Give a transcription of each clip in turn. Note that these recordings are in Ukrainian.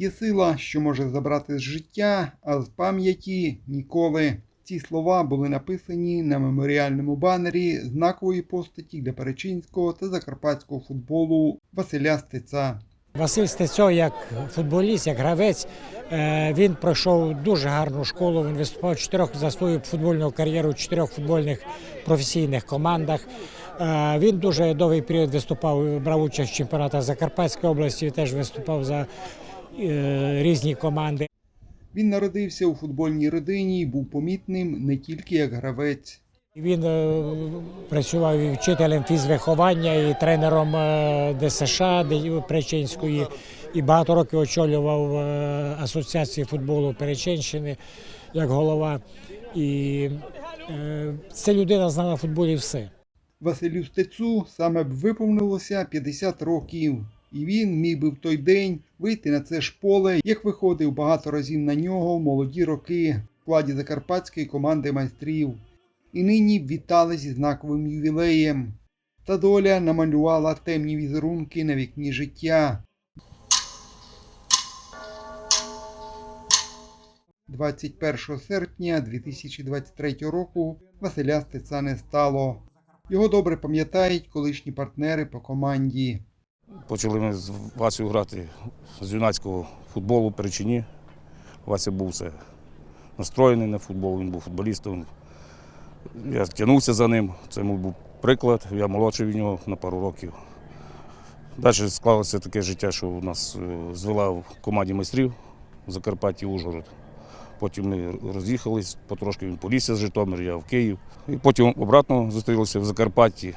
Є сила, що може забрати з життя, а з пам'яті ніколи. Ці слова були написані на меморіальному банері знакової постаті для перечинського та закарпатського футболу Василя Стеця. Василь Стецьо, як футболіст, як гравець, е, він пройшов дуже гарну школу. Він виступав чотирьох за свою футбольну кар'єру в чотирьох футбольних професійних командах. Е, Він дуже довгий період виступав, брав участь в чемпіонатах Закарпатської області, теж виступав за різні команди. Він народився у футбольній родині і був помітним не тільки як гравець. Він е, працював і вчителем фізвиховання, і тренером е, ДСШ Перечинської, і багато років очолював е, асоціацію футболу Перечинщини як голова. І е, ця людина знала в футболі все. Василю Стецу саме б виповнилося 50 років, і він міг би в той день вийти на це ж поле, як виходив багато разів на нього в молоді роки в складі закарпатської команди майстрів. І нині вітали зі знаковим ювілеєм. Та доля намалювала темні візерунки на вікні життя. 21 серпня 2023 року Василя Стеца не стало. Його добре пам'ятають колишні партнери по команді. Почали ми з Васею грати з юнацького футболу при Чині. Вася був все настроєний на футбол, він був футболістом. Я тягнувся за ним, це мій був приклад. Я молодший від нього на пару років. Далі склалося таке життя, що у нас е, звела в команді майстрів в Закарпатті Ужгород. Потім ми роз'їхались, потрошки він полісся з Житомир, я в Київ. І потім обратно зустрілися в Закарпатті.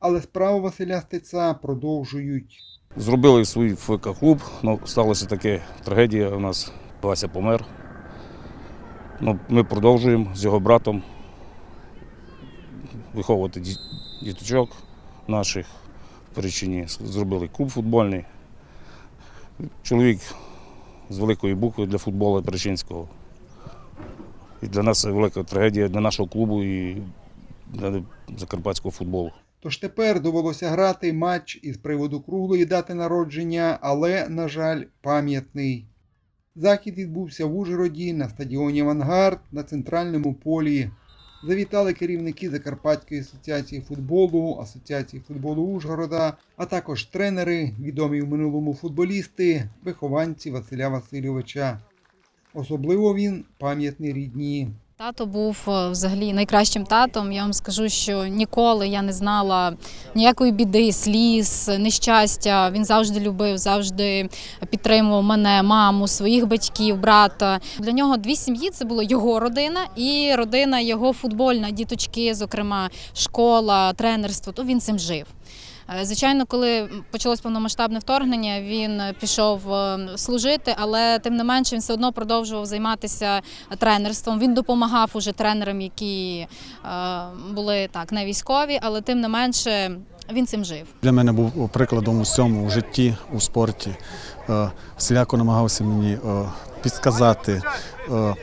Але справу Василя Стеца продовжують. Зробили свій ФК-клуб, ну, сталася така трагедія. У нас Вася помер. Ну, ми продовжуємо з його братом виховувати діточок наших в Перечині. Зробили клуб футбольний. Чоловік з великої букви для футболу Перечинського. І для нас це велика трагедія для нашого клубу і для закарпатського футболу. Тож тепер довелося грати матч із приводу круглої дати народження, але, на жаль, пам'ятний. Захід відбувся в Ужгороді на стадіоні Авангард на центральному полі. Завітали керівники Закарпатської асоціації футболу, Асоціації футболу Ужгорода, а також тренери, відомі в минулому футболісти, вихованці Василя Васильовича. Особливо він пам'ятний рідні. Тато був е, взагалі найкращим татом. Я вам скажу, що ніколи я не знала ніякої біди, сліз, нещастя. Він завжди любив, завжди підтримував мене, маму, своїх батьків, брата. Для нього дві сім'ї це було його родина і родина його футбольна, діточки, зокрема, школа, тренерство. То він цим жив. Е, Звичайно, коли почалось повномасштабне вторгнення, він пішов е, служити, але тим не менше він все одно продовжував займатися тренерством. Він допомагав уже тренерам, які е, були так не військові, але тим не менше він цим жив. Для мене був прикладом у всьому у житті, у спорті. Е, Всіляко намагався мені е, підсказати, е,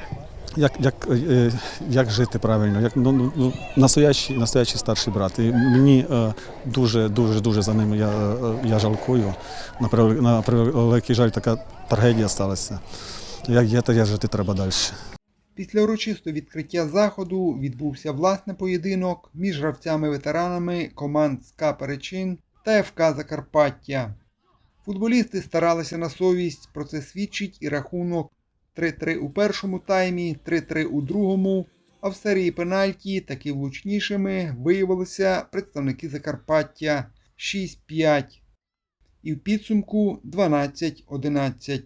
як, як, е, як жити правильно, як ну, ну, ну, настоящий, настоящий старший брат. І мені е, дуже, дуже, дуже за ним я, е, я жалкую. На превел- на превеликий жаль, така трагедія сталася. Як є, то я жити треба далі. Після урочистого відкриття заходу відбувся власний поєдинок між гравцями-ветеранами команд СКА Перечин та ФК Закарпаття. Футболісти старалися на совість, про це свідчить і рахунок 3-3 у першому таймі, 3-3 у другому, а в серії пенальті таки влучнішими виявилися представники Закарпаття 6-5 і в підсумку 12-11.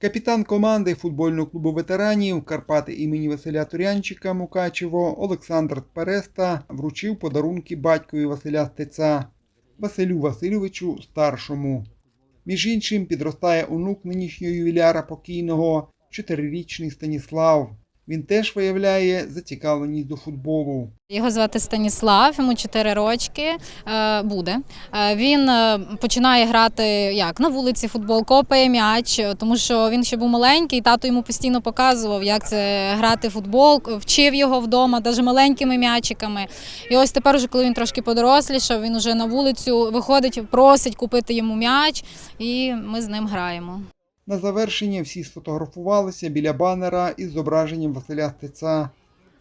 Капітан команди футбольного клубу ветеранів Карпати імені Василя Турянчика Мукачево Олександр Переста вручив подарунки батькові Василя Стеця Василю Васильовичу старшому. Між іншим підростає онук нинішнього ювіляра покійного, чотирирічний Станіслав. Він теж виявляє зацікавленість до футболу. Його звати Станіслав, йому 4 рочки е, буде. Е, Він е, починає грати як на вулиці футбол, копає м'яч, тому що він ще був маленький. Тато йому постійно показував, як це грати в футбол, вчив його вдома, навіть маленькими м'ячиками. І ось тепер, уже, коли він трошки подорослішав, він уже на вулицю виходить, просить купити йому м'яч, і ми з ним граємо. На завершення всі сфотографувалися біля банера із зображенням Василя Стеця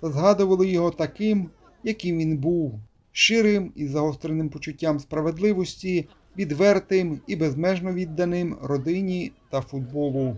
та згадували його таким, яким він був щирим і загостреним почуттям справедливості, відвертим і безмежно відданим родині та футболу.